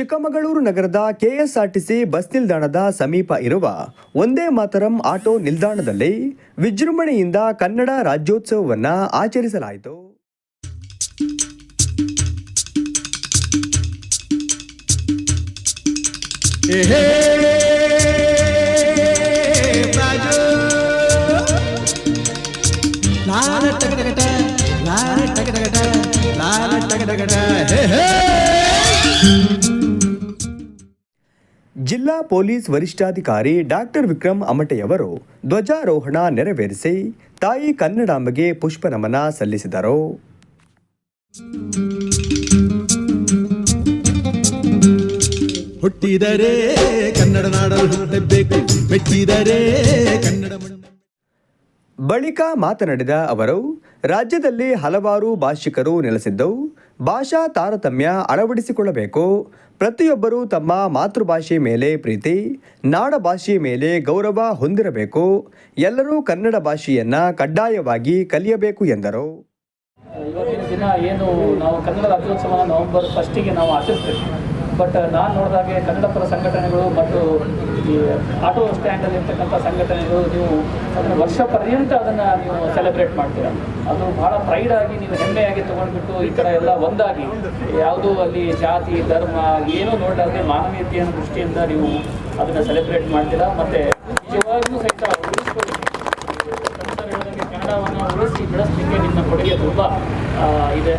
ಚಿಕ್ಕಮಗಳೂರು ನಗರದ KSRTC bus ನಿಲ್ದಾಣದ ಸಮೀಪ ಇರುವ ಒಂದೇ ಮಾತರಂ ಆಟೋ ನಿಲ್ದಾಣದಲ್ಲಿ ವಿಜೃಂಭಣೆಯಿಂದ ಕನ್ನಡ ರಾಜ್ಯೋತ್ಸವವನ್ನು ಆಚರಿಸಲಾಯಿತು. ಟಗಟಗಟ ಜಿಲ್ಲಾ ಪೊಲೀಸ್ ವರಿಷ್ಠಾಧಿಕಾರಿ ಡಾಕ್ಟರ್ ವಿಕ್ರಮ್ ಅಮಟೆಯವರು ಧ್ವಜಾರೋಹಣ ನೆರವೇರಿಸಿ ತಾಯಿ ಕನ್ನಡಾಂಬೆಗೆ ಪುಷ್ಪ ನಮನ ಸಲ್ಲಿಸಿದರು. ಹುಟ್ಟಿದರೆ ಕನ್ನಡ ಕನ್ನಡ ಬಳಿಕ ಮಾತನಾಡಿದ ಅವರು ರಾಜ್ಯದಲ್ಲಿ ಹಲವಾರು ಭಾಷಿಕರು ನೆಲೆಸಿದ್ದು ಭಾಷಾ ತಾರತಮ್ಯ ಅಳವಡಿಸಿಕೊಳ್ಳಬೇಕು. ಪ್ರತಿಯೊಬ್ಬರೂ ತಮ್ಮ ಮಾತೃಭಾಷೆ ಮೇಲೆ ಪ್ರೀತಿ ನಾಡ ಭಾಷೆಯ ಮೇಲೆ ಗೌರವ ಹೊಂದಿರಬೇಕು. ಎಲ್ಲರೂ ಕನ್ನಡ ಭಾಷೆಯನ್ನ ಕಡ್ಡಾಯವಾಗಿ ಕಲಿಯಬೇಕು ಎಂದರು. ಇವತ್ತಿನ ದಿನ ಏನು, ನಾವು ಕನ್ನಡ ರಾಜ್ಯೋತ್ಸವ ನವೆಂಬರ್ ಫಸ್ಟಿಗೆ ನಾವು ಆಚರಿಸ್ತೀವಿ. ಬಟ್ ನಾನು ನೋಡಿದಾಗೆ ಕನ್ನಡ ಪರ ಸಂಘಟನೆಗಳು ಮತ್ತು ಈ ಆಟೋ ಸ್ಟ್ಯಾಂಡಲ್ಲಿ ಇರ್ತಕ್ಕಂಥ ಸಂಘಟನೆಗಳು ನೀವು ಅದನ್ನು ವರ್ಷ ಪರ್ಯಂತ ಅದನ್ನು ನೀವು ಸೆಲೆಬ್ರೇಟ್ ಮಾಡ್ತೀರಾ. ಅದು ಭಾಳ ಪ್ರೈಡ್ ಆಗಿ ನೀವು ಹೆಮ್ಮೆಯಾಗಿ ತೊಗೊಂಡ್ಬಿಟ್ಟು ಈ ಥರ ಎಲ್ಲ ಒಂದಾಗಿ ಯಾವುದೂ ಅಲ್ಲಿ ಜಾತಿ, ಧರ್ಮ, ಏನೂ ನೋಡಲಾರ್ದೆ ಮಾನವೀಯತೆಯ ದೃಷ್ಟಿಯಿಂದ ನೀವು ಅದನ್ನು ಸೆಲೆಬ್ರೇಟ್ ಮಾಡ್ತೀರಾ. ಮತ್ತು ನಿಜವಾಗ್ಲೂ ಉಳಿಸಿ ಬೆಳೆಸಲಿಕ್ಕೆ ನಿಮ್ಮ ಕೊಡುಗೆ ತುಂಬ ಇದೆ.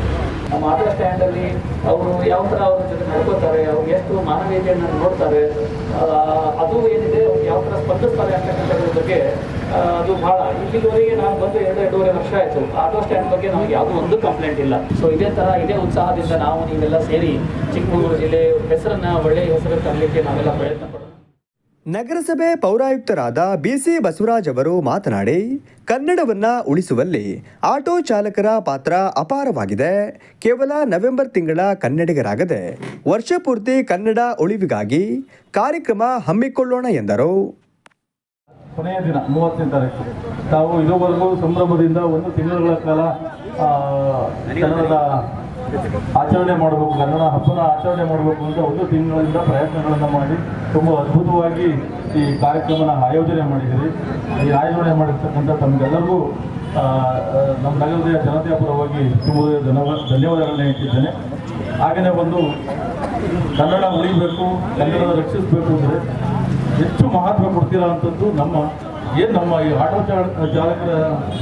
ನಮ್ಮ ಆಟೋ ಸ್ಟ್ಯಾಂಡಲ್ಲಿ ಅವರು ಯಾವ ಥರ ಅವ್ರ ಜೊತೆ ನಡ್ಕೋತಾರೆ ಅವ್ರಿಗೆ ಎಷ್ಟು ಮಾನವೀಯತೆಯನ್ನು ನೋಡ್ತಾರೆ ಅದು ಏನಿದೆ, ಅವ್ರು ಯಾವ ಥರ ಸ್ಪಂದಿಸ್ತಾರೆ ಅಂತಕ್ಕಂಥದ್ರ ಬಗ್ಗೆ ಅದು ಭಾಳ ಇಲ್ಲಿವರೆಗೆ ನಾನು ಬಂದು ಎರಡು ಎರಡೂವರೆ ವರ್ಷ ಆಯಿತು. ಆಟೋ ಸ್ಟ್ಯಾಂಡ್ ಬಗ್ಗೆ ನಮಗೆ ಯಾವುದೂ ಒಂದು ಕಂಪ್ಲೇಂಟ್ ಇಲ್ಲ. ಸೊ ಇದೇ ಥರ ಇದೇ ಉತ್ಸಾಹದಿಂದ ನಾವು ನೀವೆಲ್ಲ ಸೇರಿ ಚಿಕ್ಕಮಗಳೂರು ಜಿಲ್ಲೆ, ಹೆಸರನ್ನು ಒಳ್ಳೆಯ ಹೆಸರು ತರಲಿಕ್ಕೆ ನಾವೆಲ್ಲ ಪ್ರಯತ್ನ ನಗರಸಭೆ ಪೌರಾಯುಕ್ತರಾದ ಬಿಸಿ ಬಸವರಾಜ್ ಅವರು ಮಾತನಾಡಿ, ಕನ್ನಡವನ್ನ ಉಳಿಸುವಲ್ಲಿ ಆಟೋ ಚಾಲಕರ ಪಾತ್ರ ಅಪಾರವಾಗಿದೆ. ಕೇವಲ ನವೆಂಬರ್ ತಿಂಗಳ ಕನ್ನಡಿಗರಾಗದೆ ವರ್ಷ ಪೂರ್ತಿ ಕನ್ನಡ ಉಳಿವಿಗಾಗಿ ಕಾರ್ಯಕ್ರಮ ಹಮ್ಮಿಕೊಳ್ಳೋಣ ಎಂದರು. ಕೊನೆಯ ದಿನ, ಮೂವತ್ತನೇ ತಾರೀಕು. ತಾವು ಇದುವರೆಗೂ ಸಂಭ್ರಮದಿಂದ ಒಂದು ತಿಂಗಳುಗಳ ಕಾಲ ಕನ್ನಡದ ಆಚರಣೆ ಮಾಡಬೇಕು ಕನ್ನಡ ಹಬ್ಬನ ಆಚರಣೆ ಮಾಡಬೇಕು ಅಂತ ಒಂದು ತಿಂಗಳಿಂದ ಪ್ರಯತ್ನಗಳನ್ನು ಮಾಡಿ, ತುಂಬ ಅದ್ಭುತವಾಗಿ ಈ ಕಾರ್ಯಕ್ರಮನ ಆಯೋಜನೆ ಮಾಡಿದ್ದೀರಿ. ಈ ಆಯೋಜನೆ ಮಾಡಿರ್ತಕ್ಕಂಥ ತಮಗೆಲ್ಲರಿಗೂ ನಮ್ಮ ನಗರದ ಜನತೆಯ ಪರವಾಗಿ ತುಂಬ ಧನ್ಯವಾದ, ಧನ್ಯವಾದಗಳನ್ನ ಹೇಳ್ತಿದ್ದೇನೆ. ಹಾಗೆಯೇ ಒಂದು ಕನ್ನಡ ಉಳಿಬೇಕು ಕನ್ನಡ ರಕ್ಷಿಸಬೇಕು ಅಂದರೆ ಹೆಚ್ಚು ಮಹತ್ವ ಕೊಡ್ತೀರಾ ಅಂತದ್ದು ನಮ್ಮ, ಏನು ನಮ್ಮ ಈ ಆಟೋ ಚಾಲ- ಚಾಲಕರ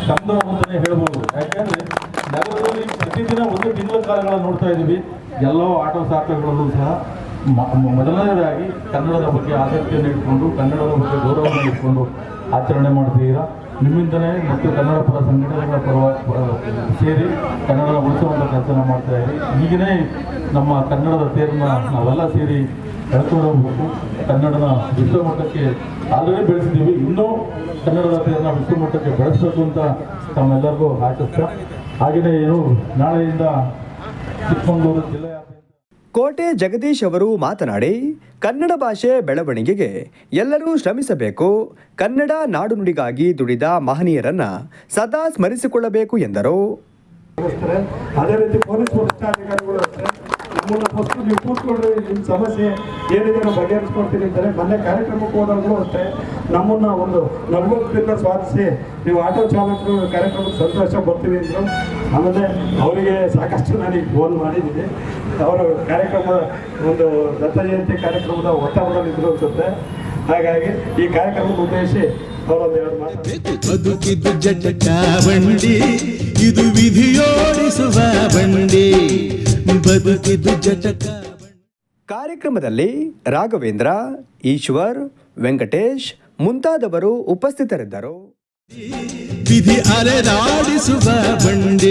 ಚಂದ ಅಂತಲೇ ಹೇಳ್ಬೋದು. ಯಾಕೆಂದರೆ ಪ್ರತಿದಿನ ಒಂದು ತಿಂಗಳ ಕಾಲಗಳನ್ನು ನೋಡ್ತಾ ಇದ್ದೀವಿ. ಎಲ್ಲೋ ಆಟೋ ಸಾಕಗಳಲ್ಲೂ ಸಹ ಮೊದಲನೇದಾಗಿ ಕನ್ನಡದ ಬಗ್ಗೆ ಆಸಕ್ತಿಯನ್ನು ಇಟ್ಕೊಂಡು, ಕನ್ನಡದ ಬಗ್ಗೆ ಗೌರವವನ್ನು ಇಟ್ಕೊಂಡು ಆಚರಣೆ ಮಾಡ್ತೀರಾ ನಿಮ್ಮಿಂದಲೇ ಮತ್ತು ಕನ್ನಡ ಪರ ಸಂಘಟನೆಗಳ ಪರವಾಗಿ ಸೇರಿ ಕನ್ನಡದ ಉಳಿಸುವಂಥ ಕೆಲಸನ ಮಾಡ್ತಾ ಇದ್ದೀವಿ ಈಗಲೇ ನಮ್ಮ ಕನ್ನಡದ ತೇರನ್ನ ನಾವೆಲ್ಲ ಸೇರಿ ಎಳ್ಕೊಂಡು ಕನ್ನಡನ ಕನ್ನಡದ ವಿಶ್ವಮಟ್ಟಕ್ಕೆ ಆಲ್ರೆಡಿ ಬೆಳೆಸಿದ್ದೀವಿ. ಇನ್ನೂ ಕನ್ನಡದ ತೇರನ್ನ ವಿಶ್ವಮಟ್ಟಕ್ಕೆ ಬೆಳೆಸಬೇಕು ಅಂತ ತಮ್ಮೆಲ್ಲರಿಗೂ ಆಶಿಸ್ತಾ. ಹಾಗೆಯೇ ಏನು ನಾಳೆಯಿಂದ ಚಿಕ್ಕಮಗಳೂರು ಜಿಲ್ಲೆಯಾದ್ಯಂತ ಕೋಟೆ ಜಗದೀಶ್ ಅವರು ಮಾತನಾಡಿ ಕನ್ನಡ ಭಾಷೆ ಬೆಳವಣಿಗೆಗೆ ಎಲ್ಲರೂ ಶ್ರಮಿಸಬೇಕು ಕನ್ನಡ ನಾಡುನುಡಿಗಾಗಿ ದುಡಿದ ಮಹನೀಯರನ್ನ ಸದಾ ಸ್ಮರಿಸಿಕೊಳ್ಳಬೇಕು ಎಂದರು. ಅದೇ ರೀತಿ ಪೊಲೀಸ್ ವರಿಷ್ಠಾಧಿಕಾರಿಗಳು ಅಷ್ಟೇ ಫಸ್ಟು ನೀವು ಕೂತ್ಕೊಂಡ್ರೆ ನಿಮ್ಮ ಸಮಸ್ಯೆ ಏನಿದೆ ನಾವು ಬಗೆಹರಿಸ್ಕೊಡ್ತೀನಿ ಅಂತಾರೆ. ಮೊನ್ನೆ ಕಾರ್ಯಕ್ರಮಕ್ಕೆ ಹೋದಾಗಲೂ ಅಷ್ಟೇ ನಮ್ಮನ್ನ ಒಂದು ನಲ್ವತ್ತರಿಂದ ಸ್ವಾಧಿಸಿ ನೀವು ಆಟೋ ಚಾಲಕರು ಕಾರ್ಯಕ್ರಮಕ್ಕೆ ಸಂತೋಷ ಬರ್ತೀವಿ ಅಂದರು. ಆಮೇಲೆ ಅವರಿಗೆ ಸಾಕಷ್ಟು ನಾನು ಫೋನ್ ಮಾಡಿದ್ದೀನಿ. ಅವರು ಕಾರ್ಯಕ್ರಮ ಒಂದು ದತ್ತ ಜಯಂತಿ ಕಾರ್ಯಕ್ರಮದ ಒತ್ತಡದಲ್ಲಿದ್ದರು ಅನ್ಸುತ್ತೆ. ಹಾಗಾಗಿ ಈ ಕಾರ್ಯಕ್ರಮಕ್ಕೆ ಉದ್ದೇಶಿಸಿ ಅವರೊಂದು ಎರಡು ಮಾತು ಇದು ವಿಧಿಯೋಡಿಸುವ ಜಟಕ. ಕಾರ್ಯಕ್ರಮದಲ್ಲಿ ರಾಘವೇಂದ್ರ ಈಶ್ವರ್ ವೆಂಕಟೇಶ್ ಮುಂತಾದವರು ಉಪಸ್ಥಿತರಿದ್ದರು. ಬಿಧಿ ಬಂಡಿ